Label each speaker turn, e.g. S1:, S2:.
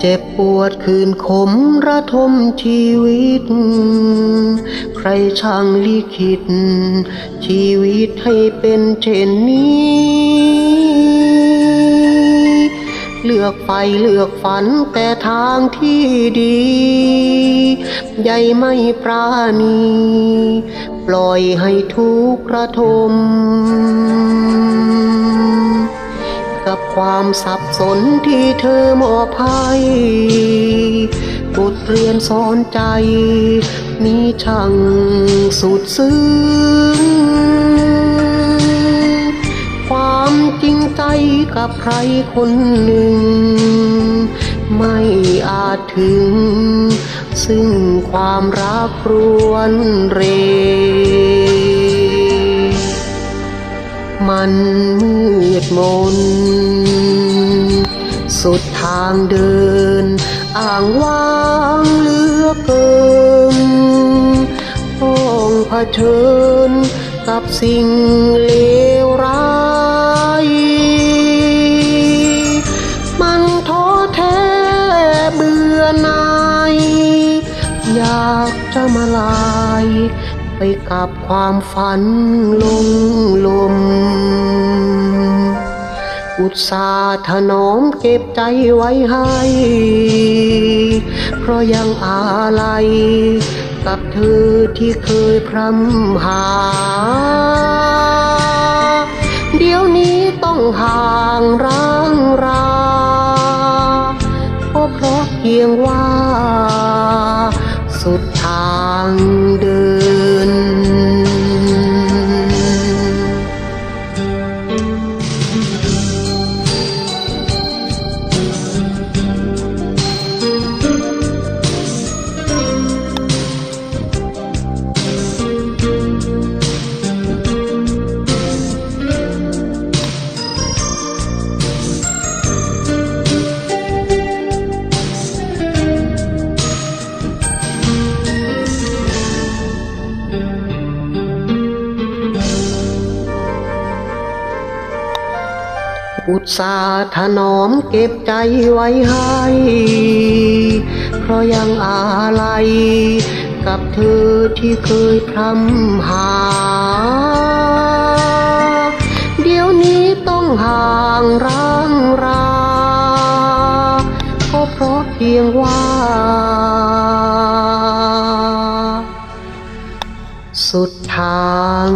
S1: เจ็บปวดคืนขมระทมชีวิต ใครช่างลิขิต ชีวิตให้เป็นเช่นนี้ เลือกไฟเลือกฝันแต่ทางที่ดี ใหญ่ไม่ปราณี ปล่อยให้ทุกข์ระทม กับความสับสนที่เธอมอบให้บทเรียนสอนใจมีช่างสุดซึ้ง ความจริงใจกับใครคนหนึ่ง ไม่อาจถึง ซึ่งความรักรวนเร สุดทางเดิน อ่างว่างเหลือเกินต้องเผชิญกับสิ่งเลวร้าย มันท้อแท้เบื่อหน่าย อยากจะมาลาย ไปกับความฝันลงลม อุตสาห์ถนอมเก็บใจไว้ให้ เพราะยังอาลัยกับเธอที่เคยพรำหา เดี๋ยวนี้ต้องห่างร้างราก็เพราะเพียงว่า สุดทางเดิน อุตสาห์ถนอมเก็บใจไว้ให้ เพราะยังอาลัยกับเธอที่เคยพรำหา เดี๋ยวนี้ต้องห่างร้างราก็เพราะเพียงว่า สุดทาง